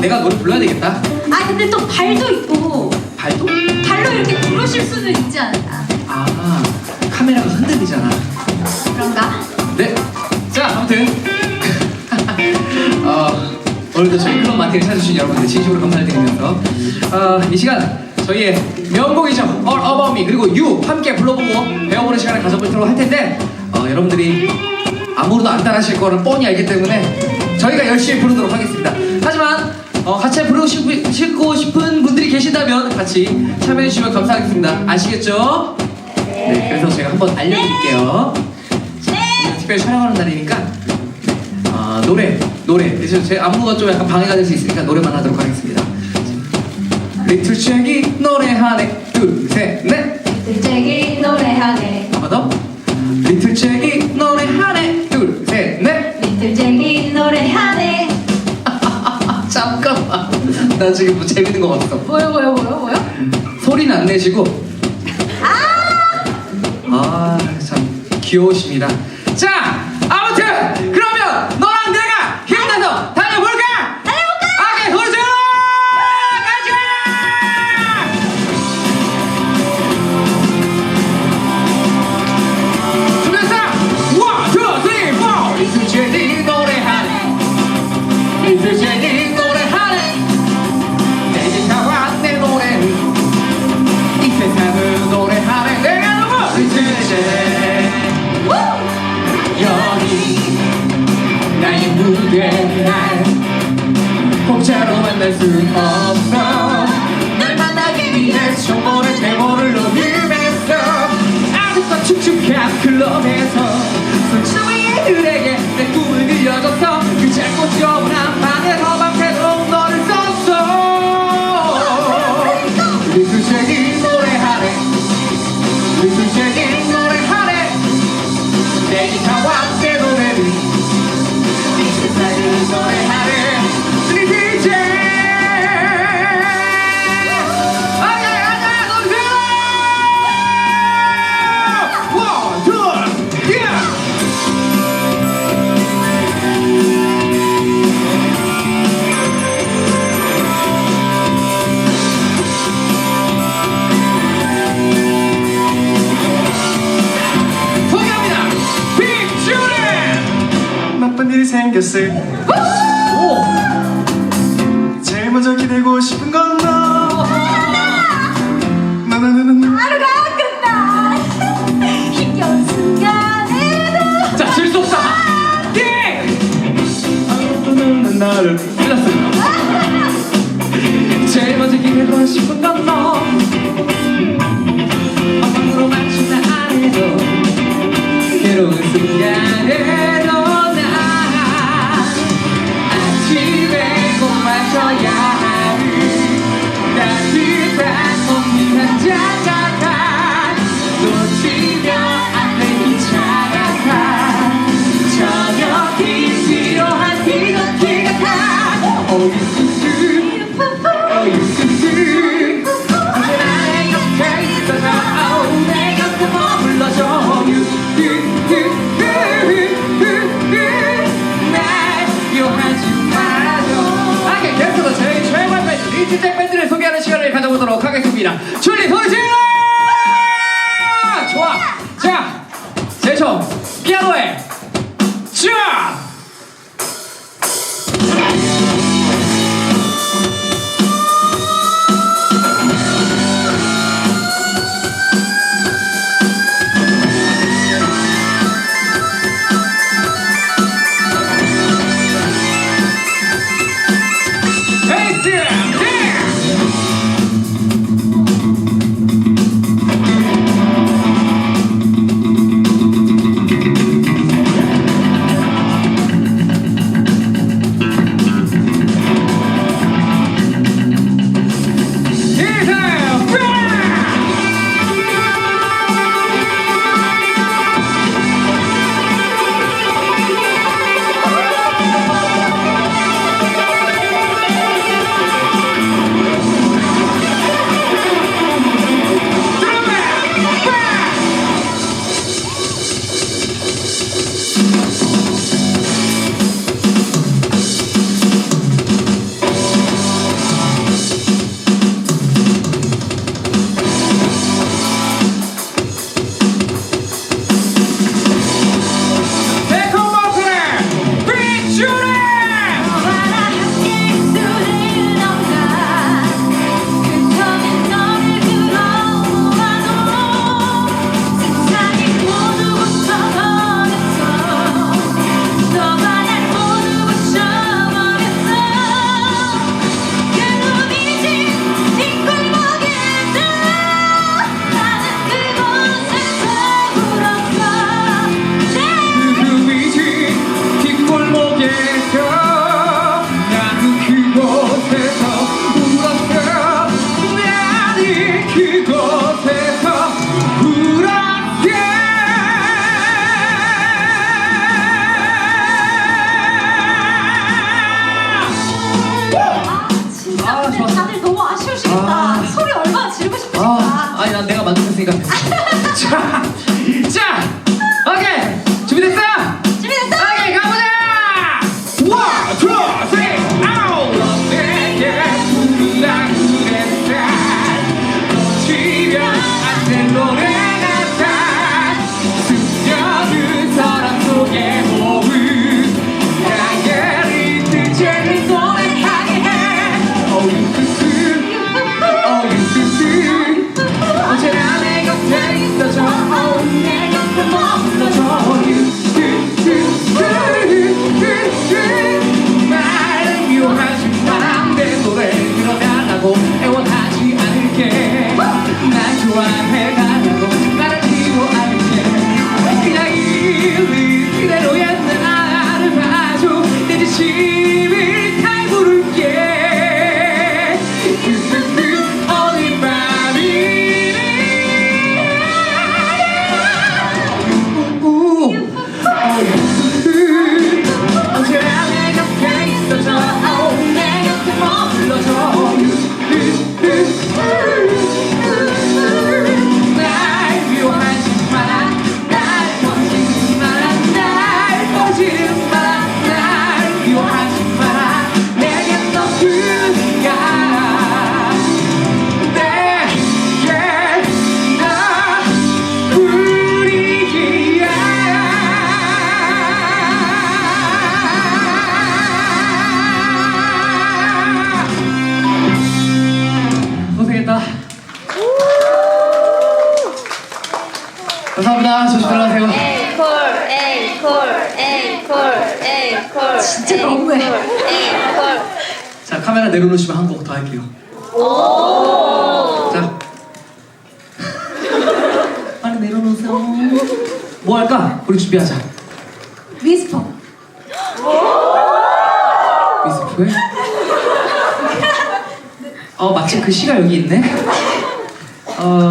내가 노래 불러야 되겠다. 아 근데 또 발도 있고 발도? 발로 이렇게 부르실 수는 있지 않나? 아, 카메라가 흔들리잖아. 그런가? 네. 자, 아무튼 어, 오늘도 저희 클럽 마트를 찾아주신 여러분들 진심으로 감사를 드리면서 어, 이 시간 저희의 명곡이죠 All About Me 그리고 You 함께 불러보고 배워보는 시간을 가져보도록 할 텐데 어, 여러분들이 아무도 안 따라하실 거를 뻔히 알기 때문에 저희가 열심히 부르도록 하겠습니다 하지만 어, 같이 부르고 싶, 싶고 싶은 분들이 계신다면 같이 참여해 주시면 감사하겠습니다. 아시겠죠? 네 그래서 제가 한번 알려드릴게요. 네. 특별히 촬영하는 날이니까 아, 노래 노래. 그래서 제 안무가 좀 약간 방해가 될 수 있으니까 노래만 하도록 하겠습니다. 리틀 잭이 노래하네. 둘 셋넷. 들잭이 노래하네 나 지금 뭐 재밌는 거 봤어. 뭐요 뭐요 뭐요 뭐요? 소리는 안 내시고. 아참 귀여우십니다. 자 아무튼 그러면 너랑 나의 무대 날 공짜로 만날 순 없어 널 생겼을 오! 제일 먼저 기대고 싶은 건 너. 나나나나 하루가 끝나 힘겨운 순간에도 자, 질수 없다. 예! 너는 나를 틀렸어요. 제일 먼저 기대고 싶은 건 너. 어방으로 맞춘 나 안에도 괴로운 순간에 의 밴드 리트잭 밴드를 소개하는 시간을 가져보도록 하겠습니다 있으니까. 자. 감사합니다. 조심 들어가세요. 에이 콜 에이 콜 에이 콜 에이 콜 진짜 너무해. 에이 자 카메라 내려놓으시면 한 곡 더 할게요. 자. 빨리 내려놓으세요. 뭐 할까? 우리 준비하자. 위스퍼. 위스프에? 어 마침 그 시가 여기 있네. 어.